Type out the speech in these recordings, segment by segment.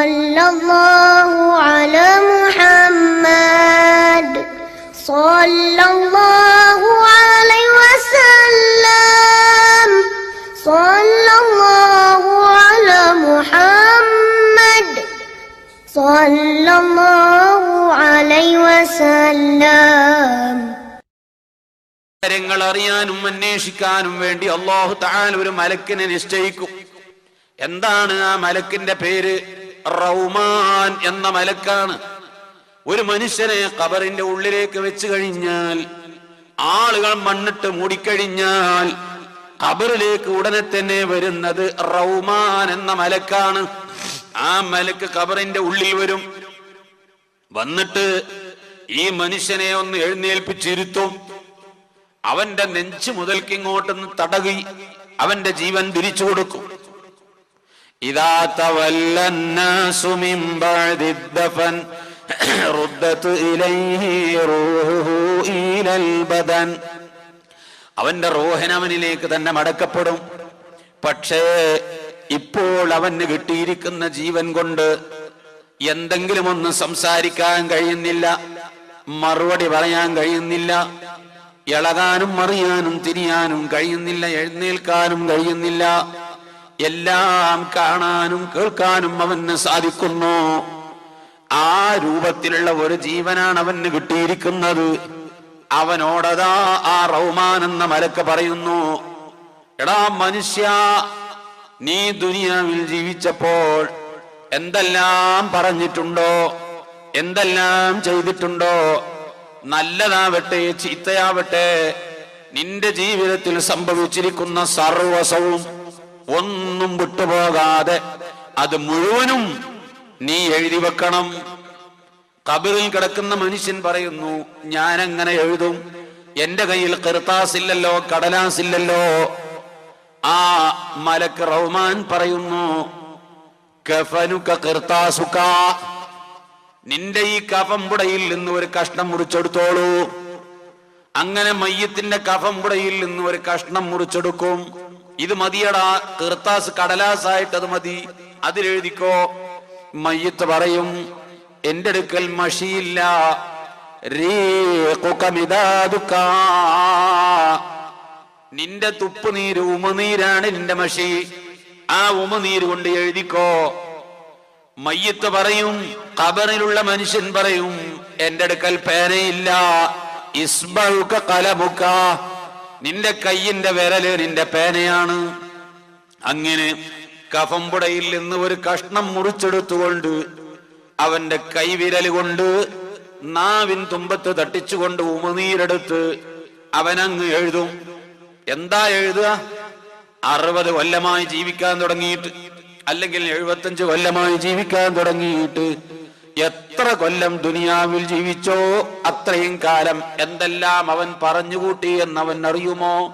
صلى الله على محمد صلى الله عليه وسلم صلى الله على محمد صلى الله عليه وسلم കാര്യങ്ങൾ അറിയാനും അന്വേഷിക്കാനും വേണ്ടി അള്ളാഹു താൻ ഒരു മലക്കിനെ നിശ്ചയിക്കും എന്താണ് ആ മലക്കിന്റെ പേര് റൗമാൻ എന്ന മലക്കാണ്. ഒരു മനുഷ്യനെ കബറിന്റെ ഉള്ളിലേക്ക് വെച്ച് കഴിഞ്ഞാൽ ആളുകൾ മണ്ണിട്ട് മൂടിക്കഴിഞ്ഞാൽ കബറിലേക്ക് ഉടനെ തന്നെ വരുന്നത് റൗമാൻ എന്ന മലക്കാണ്. ആ മലക്ക് കബറിന്റെ ഉള്ളിൽ വരും. വന്നിട്ട് ഈ മനുഷ്യനെ ഒന്ന് എഴുന്നേൽപ്പിച്ചിരുത്തും. അവന്റെ നെഞ്ചു മുതൽക്കിങ്ങോട്ടൊന്ന് തടകി അവന്റെ ജീവൻ തിരിച്ചു കൊടുക്കും. അവന്റെ റോഹനവനിലേക്ക് തന്നെ മടക്കപ്പെടും. പക്ഷേ ഇപ്പോൾ അവന് കിട്ടിയിരിക്കുന്ന ജീവൻ കൊണ്ട് എന്തെങ്കിലും ഒന്ന് സംസാരിക്കാൻ കഴിയുന്നില്ല മറുപടി പറയാൻ കഴിയുന്നില്ല ഇളകാനും മറിയാനും തിരിയാനും കഴിയുന്നില്ല എഴുന്നേൽക്കാനും കഴിയുന്നില്ല. എല്ലാം കാണാനും കേൾക്കാനും അവന് സാധിക്കുന്നു. ആ രൂപത്തിലുള്ള ഒരു ജീവനാണ് അവന് കിട്ടിയിരിക്കുന്നത്. അവനോടതാ ആ റൗമാൻ എന്ന മലക്ക് പറയുന്നു എടാ മനുഷ്യ നീ ദുനിയാവിൽ ജീവിച്ചപ്പോൾ എന്തെല്ലാം പറഞ്ഞിട്ടുണ്ടോ? എന്തെല്ലാം ചെയ്തിട്ടുണ്ടോ? നല്ലതാവട്ടെ ചീത്തയാവട്ടെ നിന്റെ ജീവിതത്തിൽ സംഭവിച്ചിരിക്കുന്ന സർവസവും ഒന്നും വിട്ടുപോകാതെ അത് മുഴുവനും നീ എഴുതി വെക്കണം. കബറിൽ കിടക്കുന്ന മനുഷ്യൻ പറയുന്നു ഞാൻ എങ്ങനെ എഴുതും. എന്റെ കയ്യിൽ കെർത്താസ് ഇല്ലല്ലോ കടലാസ് ഇല്ലല്ലോ. ആ മലക്ക് റഹ്മാൻ പറയുന്നു കഫനുക നിന്റെ ഈ കഫംപുടയിൽ നിന്ന് ഒരു കഷ്ണം മുറിച്ചെടുത്തോളൂ. അങ്ങനെ മയ്യത്തിന്റെ കഫംപുടയിൽ നിന്ന് ഒരു കഷ്ണം മുറിച്ചെടുക്കും. ഇത് മതിയടാ കീർത്താസ് കടലാസായിട്ട് അത് മതി. അതിലെഴുതിക്കോ മയ്യത്ത് പറയും എന്റെ അടുക്കൽ മഷിയില്ല നിന്റെ തുപ്പ് തുപ്പുനീര് ഉമനീരാണ് നിന്റെ മഷി. ആ ഉമനീര് കൊണ്ട് എഴുതിക്കോ. മയ്യത്ത് പറയും കബറിലുള്ള മനുഷ്യൻ പറയും എന്റെ അടുക്കൽ പേനയില്ല ഇസ്ബുക്ക കലമുക്ക നിന്റെ കയ്യിന്റെ വിരൽ നിന്റെ പേനയാണ്. അങ്ങനെ കഫംപുടയിൽ നിന്ന് ഒരു കഷ്ണം മുറിച്ചെടുത്തുകൊണ്ട് അവന്റെ കൈവിരൽ കൊണ്ട് നാവിൻ തുമ്പത്ത് തട്ടിച്ചുകൊണ്ട് ഉമനീരെടുത്ത് അവനങ്ങ് എഴുതും. എന്താ എഴുതുക? അറുപത് കൊല്ലമായി ജീവിക്കാൻ തുടങ്ങിയിട്ട് അല്ലെങ്കിൽ എഴുപത്തഞ്ച് കൊല്ലമായി ജീവിക്കാൻ തുടങ്ങിയിട്ട് എത്ര കൊല്ലം ദുനിയാവിൽ ജീവിച്ചോ അത്രയും കാലം എന്തെല്ലാം അവൻ പറഞ്ഞുകൂട്ടി എന്നവൻ അറിയുമോ?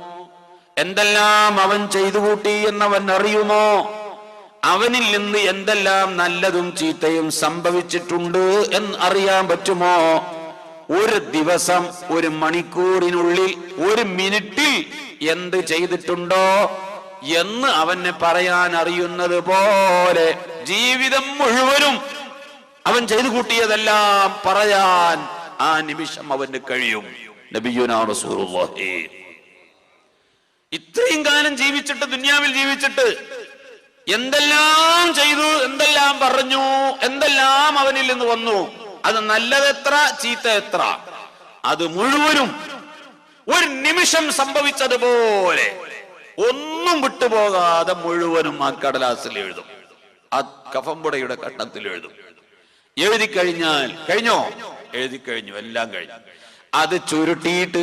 എന്തെല്ലാം അവൻ ചെയ്തു കൂട്ടി എന്നവൻ അറിയുമോ? അവനിൽ നിന്ന് എന്തെല്ലാം നല്ലതും ചീത്തയും സംഭവിച്ചിട്ടുണ്ട് എന്ന് അറിയാൻ പറ്റുമോ? ഒരു ദിവസം ഒരു മണിക്കൂറിനുള്ളിൽ ഒരു മിനിറ്റിൽ എന്ത് ചെയ്തിട്ടുണ്ടോ എന്ന് അവന് പറയാൻ അറിയുന്നത് പോലെ ജീവിതം മുഴുവനും അവൻ ചെയ്തു കൂട്ടിയതെല്ലാം പറയാൻ ആ നിമിഷം അവന് കഴിയും. ഇത്രയും കാലം ജീവിച്ചിട്ട് ദുന്യാവിൽ ജീവിച്ചിട്ട് എന്തെല്ലാം ചെയ്തു എന്തെല്ലാം പറഞ്ഞു എന്തെല്ലാം അവനിൽ നിന്ന് വന്നു അത് നല്ലതെത്ര ചീത്ത എത്ര അത് മുഴുവനും ഒരു നിമിഷം സംഭവിച്ചതുപോലെ ഒന്നും വിട്ടുപോകാതെ മുഴുവനും ആ കടലാസിൽ എഴുതും. ആ കഫമ്പുടയുടെ കണ്ണത്തിൽ എഴുതും. എഴുതി കഴിഞ്ഞാൽ കഴിഞ്ഞോ എഴുതി കഴിഞ്ഞു എല്ലാം കഴിഞ്ഞു അത് ചുരുട്ടിയിട്ട്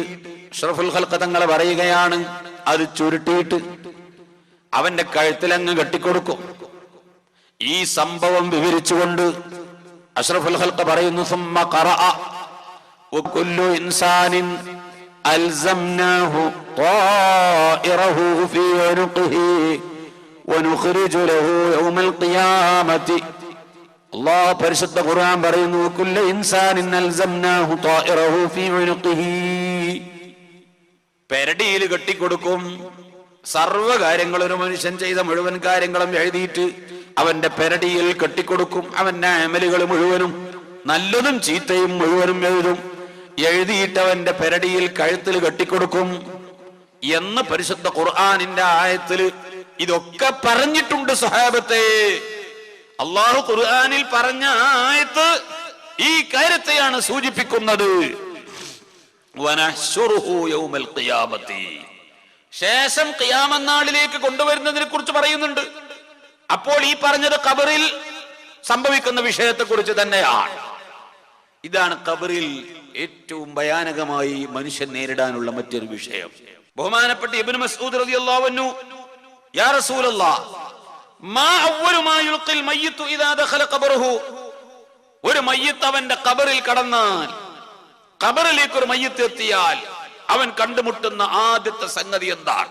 ഷറഫുൽ ഹൽക്ക തങ്ങൾ പറയുകയാണ് അത് ചുരുട്ടിയിട്ട് അവന്റെ കഴുത്തിലങ്ങ് കെട്ടിക്കൊടുക്കും ഈ സംഭവം വിവരിച്ചുകൊണ്ട് അഷ്റഫുൽ ഹൽക്ക പറയുന്നു സുമ്മ ഖറഅ وكل إنسان ألزمناه طائره في عنقه ونخرج له يوم القيامة അള്ളാഹു പരിശുദ്ധ ഖുർആൻ പറയുന്നു കുല്ല ഇൻസാനിൻ അൽസംനാഹു തായിറഹു ഫീ ഉനുഖിഹി. പെരടിയിൽ കെട്ടിക്കൊടുക്കും. സർവ കാര്യങ്ങൾ ഒരു മനുഷ്യൻ ചെയ്ത മുഴുവൻ കാര്യങ്ങളും എഴുതിയിട്ട് അവന്റെ പെരടിയിൽ കെട്ടിക്കൊടുക്കും. അവന്റെ അമലുകൾ മുഴുവനും നല്ലതും ചീത്തയും മുഴുവനും എഴുതും. എഴുതിയിട്ട് അവന്റെ പെരടിയിൽ കഴുത്തിൽ കെട്ടിക്കൊടുക്കും. എന്ന് പരിശുദ്ധ ഖുർആാനിന്റെ ആയത്തിൽ ഇതൊക്കെ പറഞ്ഞിട്ടുണ്ട് സഹാബത്തെ. അള്ളാഹു ഖുർആാനിൽ പറഞ്ഞ ആയത്ത് ഈ കാര്യത്തെയാണ് സൂചിപ്പിക്കുന്നത്. ശേഷം ഖിയാമന്നാളിലേക്ക് കൊണ്ടുവരുന്നതിനെ കുറിച്ച് പറയുന്നുണ്ട്. അപ്പോൾ ഈ പറഞ്ഞത് കബറിൽ സംഭവിക്കുന്ന വിഷയത്തെ കുറിച്ച് തന്നെയാണ്. ഇതാണ് കബറിൽ ഏറ്റവും ഭയാനകമായി മനുഷ്യൻ നേരിടാനുള്ള മറ്റൊരു വിഷയം. ബഹുമാനപ്പെട്ട ഇബ്നു മസ്ഊദ് റളിയല്ലാഹു അൻഹു യാ ഒരു മയ്യത്ത് അവന്റെ കബറിൽ കടന്നാൽ കബറിലേക്ക് ഒരു മയ്യത്ത് എത്തിയാൽ അവൻ കണ്ടുമുട്ടുന്ന ആദ്യത്തെ സംഗതി എന്താണ്?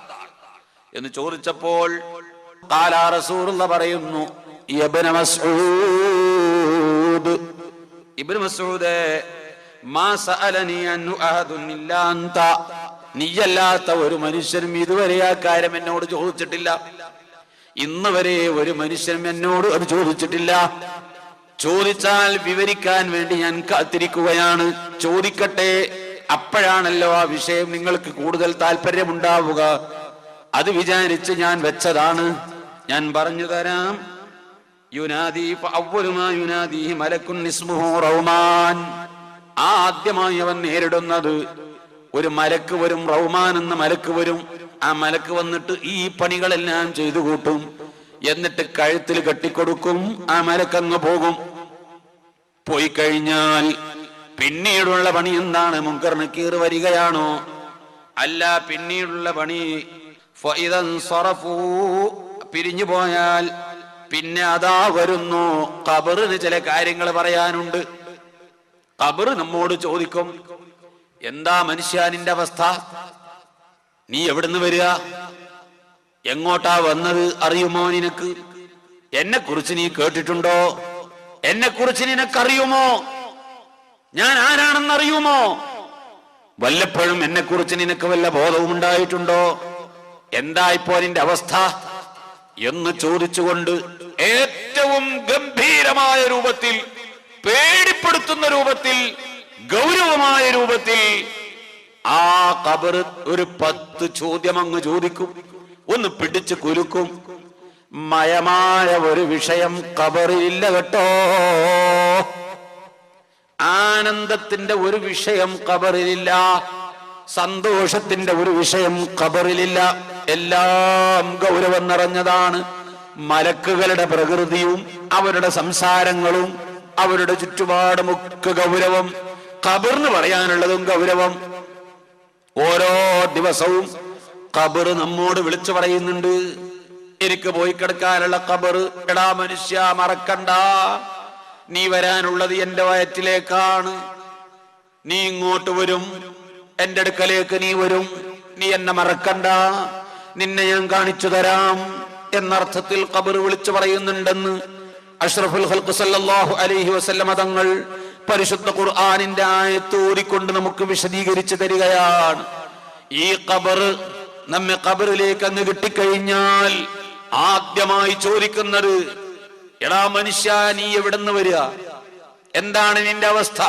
എന്ന് ചോദിച്ചപ്പോൾ പറയുന്നു ഇബ്നു മാ സഅലനി നീയല്ലാത്ത ഒരു മനുഷ്യനും ഇതുവരെ ആ കാര്യം എന്നോട് ചോദിച്ചിട്ടില്ല. ഇന്ന് വരെ ഒരു മനുഷ്യനും എന്നോട് അത് ചോദിച്ചിട്ടില്ല. ചോദിച്ചാൽ വിവരിക്കാൻ വേണ്ടി ഞാൻ കാത്തിരിക്കുകയാണ്. ചോദിക്കട്ടെ അപ്പോഴാണല്ലോ ആ വിഷയം നിങ്ങൾക്ക് കൂടുതൽ താല്പര്യമുണ്ടാവുക. അത് വിചാരിച്ച് ഞാൻ വെച്ചതാണ്. ഞാൻ പറഞ്ഞു തരാം. യുനാദി യുനാദി മലക്കുൻ റൗമാൻ. ആദ്യമായി അവൻ നേരിടുന്നത് ഒരു മലക്ക് വരും റൗമാൻ എന്ന മലക്ക് വരും. ആ മലക്ക് വന്നിട്ട് ഈ പണികളെല്ലാം ചെയ്തു കൂട്ടും. എന്നിട്ട് കഴുത്തിൽ കെട്ടിക്കൊടുക്കും ആ മലക്കങ്ങ് പോകും. പോയി കഴിഞ്ഞാൽ പിന്നീടുള്ള പണി എന്താണ്? മുങ്കർ നക്കീർ വരികയാണോ? അല്ല പിന്നീടുള്ള പണി പിരിഞ്ഞു പോയാൽ പിന്നെ അതാ വരുന്നു. കബറിന് ചില കാര്യങ്ങൾ പറയാനുണ്ട്. കബർ നമ്മോട് ചോദിക്കും എന്താ മനുഷ്യാനിന്റെ അവസ്ഥ? നീ എവിടുന്ന് വരിക? എങ്ങോട്ടാ വന്നത് അറിയുമോ നിനക്ക്? എന്നെ കുറിച്ച് നീ കേട്ടിട്ടുണ്ടോ? എന്നെ കുറിച്ച് നിനക്കറിയുമോ? ഞാൻ ആരാണെന്ന് അറിയുമോ വല്ലപ്പോഴും എന്നെ കുറിച്ച് നിനക്ക് വല്ല ബോധവും ഉണ്ടായിട്ടുണ്ടോ? എന്താ ഇപ്പോ നിന്റെ അവസ്ഥ? എന്ന് ചോദിച്ചുകൊണ്ട് ഏറ്റവും ഗംഭീരമായ രൂപത്തിൽ പേടിപ്പെടുത്തുന്ന രൂപത്തിൽ ഗൗരവമായ രൂപത്തിൽ ആ കബർ ഒരു പത്ത് ചോദ്യം അങ്ങ് ചോദിക്കും. ഒന്ന് പിടിച്ച് കുലുക്കും. മയമായ ഒരു വിഷയം കബറിലില്ല കേട്ടോ. ആനന്ദത്തിന്റെ ഒരു വിഷയം കബറിലില്ല സന്തോഷത്തിന്റെ ഒരു വിഷയം കബറിലില്ല എല്ലാം ഗൗരവം നിറഞ്ഞതാണ്. മലക്കുകളുടെ പ്രകൃതിയും അവരുടെ സംസാരങ്ങളും അവരുടെ ചുറ്റുപാടുമൊക്കെ ഗൗരവം. കബർന്ന് പറയാനുള്ളതും ഗൗരവം. ദിവസവും കബർ നമ്മോട് വിളിച്ചു പറയുന്നുണ്ട്. എനിക്ക് പോയി കിടക്കാനുള്ള കബർ എടാ മനുഷ്യ മറക്കണ്ട. നീ വരാനുള്ളത് എന്റെ വയറ്റിലേക്കാണ്. നീ ഇങ്ങോട്ട് വരും. എന്റെ അടുക്കലേക്ക് നീ വരും. നീ എന്നെ മറക്കണ്ട. നിന്നെ ഞാൻ കാണിച്ചു തരാം എന്നർത്ഥത്തിൽ കബർ വിളിച്ചു പറയുന്നുണ്ടെന്ന് അഷ്റഫുൽ ഹൽക്ക് സല്ലല്ലാഹു അലൈഹി വസല്ലമ തങ്ങൾ പരിശുദ്ധ ഖുർആാനിന്റെ ആയത്തോടിക്കൊണ്ട് നമുക്ക് വിശദീകരിച്ചു തരികയാണ്. ഈ ഖബർ നമ്മെ ഖബറിലേക്ക് അങ്ങ് കിട്ടിക്കഴിഞ്ഞാൽ ആദ്യമായി ചോദിക്കുന്നത് എടാ മനുഷ്യ നീ എവിടെന്ന് വരിക? എന്താണ് നിന്റെ അവസ്ഥ?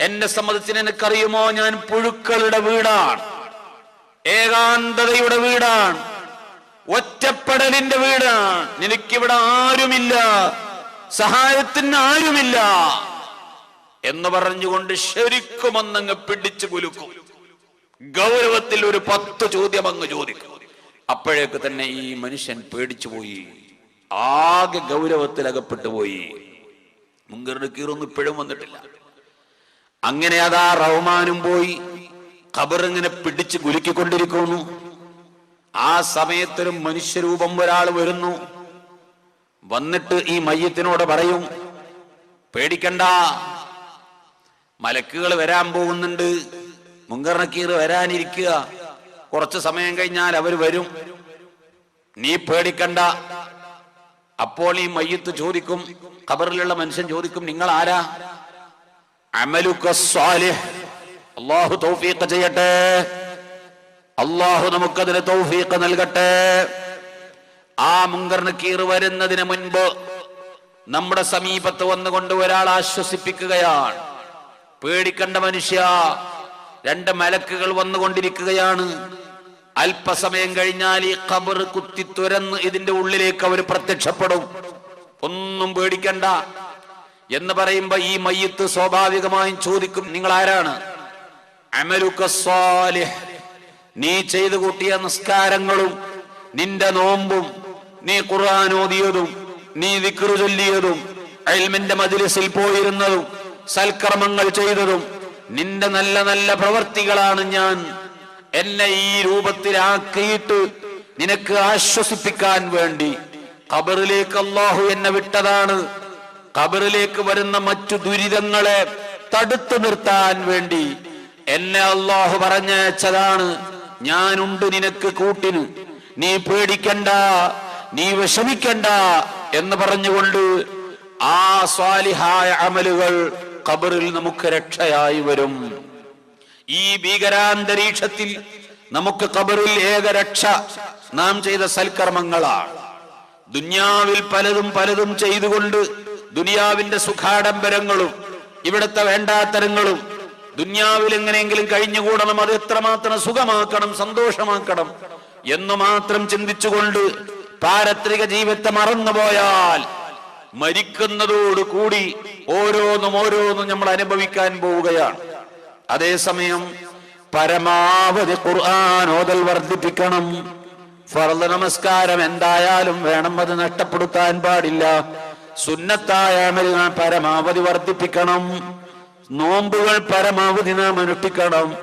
എന്നെ സംബന്ധിച്ച് നിനക്കറിയുമോ? ഞാൻ പുഴുക്കളുടെ വീടാണ്. ഏകാന്തതയുടെ വീടാണ്. ഒറ്റപ്പെടലിന്റെ വീടാണ്. നിനക്കിവിടെ ആരുമില്ല. സഹായത്തിന് ആരുമില്ല. എന്ന് പറഞ്ഞുകൊണ്ട് ശരിക്കും ഒന്നങ്ങ് പിടിച്ചു കുലുക്കും. ഗൗരവത്തിൽ ഒരു പത്ത് ചോദ്യം അങ്ങ് ചോദിക്കും. അപ്പോഴേക്ക് തന്നെ ഈ മനുഷ്യൻ പേടിച്ചു പോയി. ആകെ ഗൗരവത്തിൽ അകപ്പെട്ടു പോയി. മുങ്കറിന്റെ കീറൊന്നും ഇപ്പോഴും വന്നിട്ടില്ല. അങ്ങനെ അതാ റഹ്മാനും പോയി. ഖബർ ഇങ്ങനെ പിടിച്ച് കുലുക്കിക്കൊണ്ടിരിക്കുന്നു. ആ സമയത്തൊരു മനുഷ്യരൂപം ഒരാൾ വരുന്നു. വന്നിട്ട് ഈ മയ്യത്തിനോട് പറയും പേടിക്കണ്ട. മലക്കുകൾ വരാൻ പോകുന്നുണ്ട്. മുങ്കർണക്കീർ വരാനിരിക്കുക. കുറച്ച് സമയം കഴിഞ്ഞാൽ അവർ വരും. നീ പേടിക്കണ്ട. അപ്പോൾ ഈ മയ്യത്ത് ചോദിക്കും ഖബറിലുള്ള മനുഷ്യൻ ചോദിക്കും നിങ്ങൾ ആരാ അള്ളാഹു തൗഫീഖ് ചെയ്യട്ടെ. അള്ളാഹു നമുക്കതിന് തൗഫീഖ് നൽകട്ടെ. ആ മുങ്കർ നക്കീർ വരുന്നതിന് മുൻപ് നമ്മുടെ സമീപത്ത് വന്നുകൊണ്ട് ഒരാൾ ആശ്വസിപ്പിക്കുകയാണ്. പേടിക്കണ്ട മനുഷ്യ രണ്ട് മലക്കുകൾ വന്നുകൊണ്ടിരിക്കുകയാണ്. അല്പസമയം കഴിഞ്ഞാൽ ഈ ഖബർ കുത്തി തുരന്ന് ഇതിന്റെ ഉള്ളിലേക്ക് അവർ പ്രത്യക്ഷപ്പെടും. ഒന്നും പേടിക്കണ്ട. എന്ന് പറയുമ്പോ ഈ മയ്യത്ത് സ്വാഭാവികമായും ചോദിക്കും നിങ്ങൾ ആരാണ്? നീ ചെയ്തു കൂട്ടിയ നിസ്കാരങ്ങളും നിന്റെ നോമ്പും നീ ഖുർആൻ ഓതിയതും നീ വിക്രു ചൊല്ലിയതും അയൽമിന്റെ മജിലിസിൽ പോയിരുന്നതും സൽക്കർമ്മങ്ങൾ ചെയ്തതും നിന്റെ നല്ല നല്ല പ്രവർത്തികളാണ് ഞാൻ. എന്നെ ഈ രൂപത്തിലാക്കിയിട്ട് നിനക്ക് ആശ്വസിപ്പിക്കാൻ വേണ്ടി. ഖബറിലേക്ക് അള്ളാഹു എന്നെ വിട്ടതാണ്. ഖബറിലേക്ക് വരുന്ന മറ്റു ദുരിതങ്ങളെ തടുത്തു നിർത്താൻ വേണ്ടി. എന്നെ അള്ളാഹു പറഞ്ഞയച്ചതാണ്. ഞാനുണ്ട് നിനക്ക് കൂട്ടിന്. നീ പേടിക്കണ്ട നീ വിഷമിക്കണ്ട എന്ന് പറഞ്ഞുകൊണ്ട് ആ സ്വാലിഹായ അമലുകൾ ഖബറിൽ നമുക്ക് രക്ഷയായി വരും. ഈ ഭീകരാന്തരീക്ഷത്തിൽ നമുക്ക് ഖബറിൽ ഏക രക്ഷ നാം ചെയ്ത സൽക്കർമ്മങ്ങളാണ്. ദുന്യാവിൽ പലതും പലതും ചെയ്തുകൊണ്ട് ദുനിയാവിന്റെ സുഖാഡംബരങ്ങളും ഇവിടുത്തെ വേണ്ടാത്തരങ്ങളും ദുന്യാവിൽ എങ്ങനെയെങ്കിലും കഴിഞ്ഞുകൂടണം അത് എത്രമാത്രം സുഖമാക്കണം സന്തോഷമാക്കണം എന്ന് മാത്രം ചിന്തിച്ചുകൊണ്ട് പാരത്രിക ജീവിതത്തെ മറന്നുപോയാൽ മരിക്കുന്നതോട് കൂടി ഓരോന്നും ഓരോന്നും നമ്മൾ അനുഭവിക്കാൻ പോവുകയാണ്. അതേസമയം പരമാവധി ഖുർആൻ ഓതൽ വർദ്ധിപ്പിക്കണം. ഫർദ് നമസ്കാരം എന്തായാലും വേണം അത് നഷ്ടപ്പെടുത്താൻ പാടില്ല. സുന്നത്തായ നാം പരമാവധി വർദ്ധിപ്പിക്കണം. നോമ്പുകൾ പരമാവധി നാം അനുഷ്ഠിക്കണം.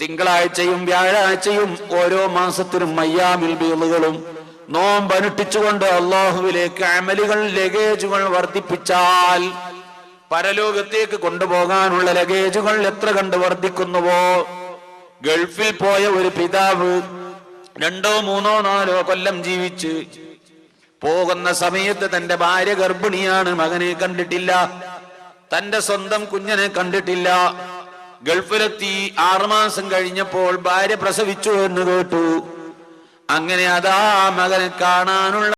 തിങ്കളാഴ്ചയും വ്യാഴാഴ്ചയും ഓരോ മാസത്തിനും മയ്യാമിൽ ബീളുകളും നോമ്പ് അനുഷ്ഠിച്ചുകൊണ്ട് അള്ളാഹുവിലേക്ക് അമലുകൾ ലഗേജുകൾ വർദ്ധിപ്പിച്ചാൽ പരലോകത്തേക്ക് കൊണ്ടുപോകാനുള്ള ലഗേജുകൾ എത്ര കണ്ട് വർദ്ധിക്കുന്നുവോ? ഗൾഫിൽ പോയ ഒരു പിതാവ് രണ്ടോ മൂന്നോ നാലോ കൊല്ലം ജീവിച്ച് പോകുന്ന സമയത്ത് തന്റെ ഭാര്യ ഗർഭിണിയാണ് മകനെ കണ്ടിട്ടില്ല തന്റെ സ്വന്തം കുഞ്ഞിനെ കണ്ടിട്ടില്ല. ഗൾഫിലെത്തി ആറുമാസം കഴിഞ്ഞപ്പോൾ ഭാര്യ പ്രസവിച്ചു എന്ന് കേട്ടു. അങ്ങനെ അതാ മകനെ കാണാനുള്ള